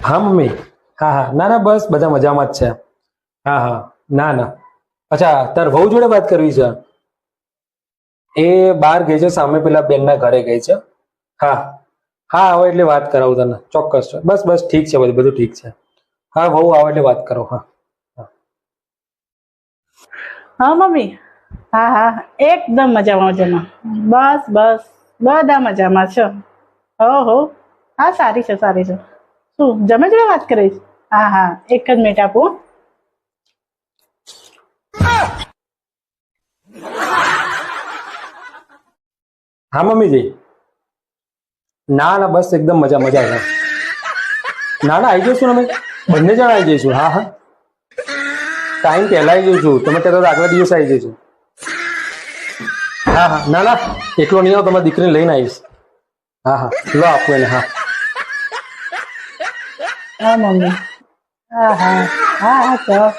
હા મમ્મી હા હા. ના ના, બસ, બધા મજામાં જ છે. હા હા. ના ના. અચ્છા, તાર વહુ જોડે વાત કરવી છે? એ બહાર ગઈ છે, સામે પેલા બેનના ઘરે ગઈ છે. હા. હા, આવે એટલે વાત કરાવું તને. ચોક્કસ બસ બસ, ઠીક છે, બધું બધું ઠીક છે. હા, વહુ, આવે એટલે વાત કરો. હા. હા, મમ્મી. હા હા. એકદમ મજામાં મજામાં. બસ બસ. બધા મજામાં છો? હો હો. હા, સારી છે સારી છે. શું જમે જોડે વાત કરીશ? હા હા, એક જ મિનિટ આપો, હા. મમ્મીજી. ના ના, બસ એકદમ મજા મજા છે. ના ના આવી જઈશું અમે. બંને જણા આવી જઈશું. હા હા. ટાઈમ પહેલા આવી જઈશું તમે કહેતા હતા આગલા દિવસે આવી જઈશું. હા હા. ના ના એટલો નહીં આવો, તમારી દીકરીને લઈને આવીશ. હા હા. લો, આપું એને, હા. હા મમ્મી. હા હા. હા હા ચાલ